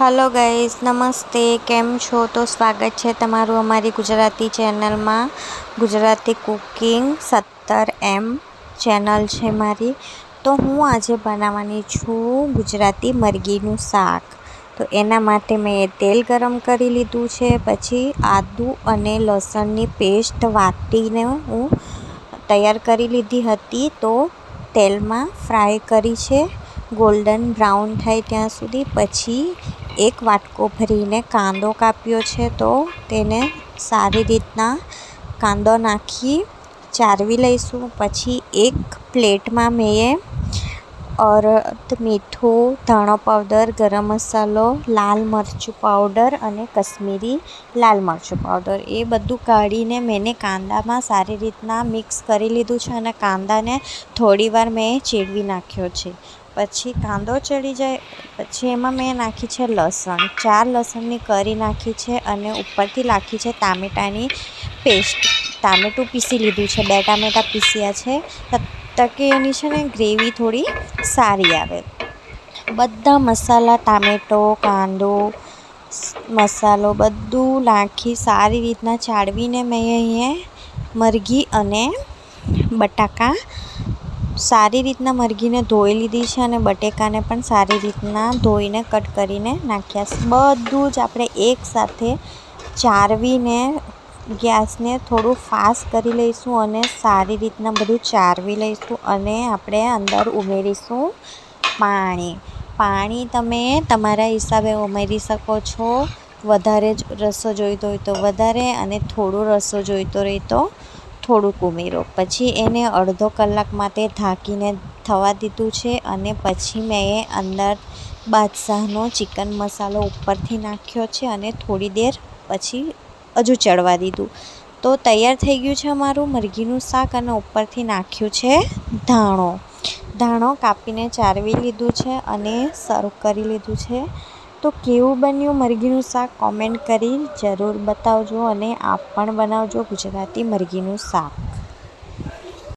Hello guys નમસ્તે કેમ છો? તો સ્વાગત છે તમારું અમારી ગુજરાતી ચેનલમાં. ગુજરાતી કુકિંગ સત્તર એમ ચેનલ છે મારી. તો હું આજે બનાવવાની છું ગુજરાતી મરઘીનું શાક. તો એના માટે મેં તેલ ગરમ કરી લીધું છે, પછી આદું અને લસણની પેસ્ટ વાટીને હું તૈયાર કરી લીધી હતી. તો તેલમાં ફ્રાય કરી છે. ગોલ્ડન બ્રાઉન થાય ત્યાં સુધી. પછી એક વાટકો ભરીને કાંદો કાપ્યો છે તો તેને સારી રીતના કાંદો નાખી ચારવી લઈશું. પછી એક પ્લેટમાં મેં અરદ મીઠું, ધાણો પાવડર, ગરમ મસાલો, લાલ મરચું પાવડર અને કશ્મીરી લાલ મરચું પાવડર. એ બધું કાઢીને મેં કાંદામાં સારી રીતના મિક્સ કરી લીધું છે અને કાંદાને થોડીવાર મેં ચેડવી નાખ્યો છે. પછી કાંદો ચડી જાય, પછી એમાં મેં નાખી છે લસણ. ચાર લસણની કરી નાખી છે અને ઉપરથી નાખી છે ટામેટાની પેસ્ટ. ટામેટું પીસી લીધું છે, બે ટામેટા પીસ્યા છે. તકે એની છે ને ગ્રેવી થોડી સારી આવે. બધા મસાલા, ટામેટો, કાંદો મસાલો બધું નાખી સારી રીતના ચાળવીને મેં અહીંયા મરઘી અને બટાકા સારી રીતના મરઘીને ધોઈ લીધી છે અને બટેકાને પણ સારી રીતના ધોઈને કટ કરીને નાખ્યા છે. બધું જ આપણે એકસાથે ચારવીને ગેસને થોડું ફાસ્ટ કરી લઈશું અને સારી રીતના બધું ચારવી લઈશું અને આપણે અંદર ઉમેરીશું પાણી. પાણી તમે તમારા હિસાબે ઉમેરી શકો છો. વધારે રસો જોઈતો હોય તો વધારે અને થોડો રસો જોઈતો રહેતો થોડુંક ઉમેરો. પછી એને અડધો કલાક માટે ઢાંકીને થવા દીધું છે અને પછી મેં અંદર બાદશાહનો ચિકન મસાલો ઉપરથી નાખ્યો છે અને થોડી દેર પછી હજુ ચડવા દીધું. તો તૈયાર થઈ ગયું છે અમારું મરઘીનું શાક અને ઉપરથી નાખ્યું છે ધાણો. ધાણો કાપીને ચારવી લીધું છે અને સર્વ કરી લીધું છે. તો કેવું બન્યું મરઘીનું શાક? કોમેન્ટ કરી જરૂર બતાવજો અને આપ પણ બનાવજો ગુજરાતી મરઘીનું શાક.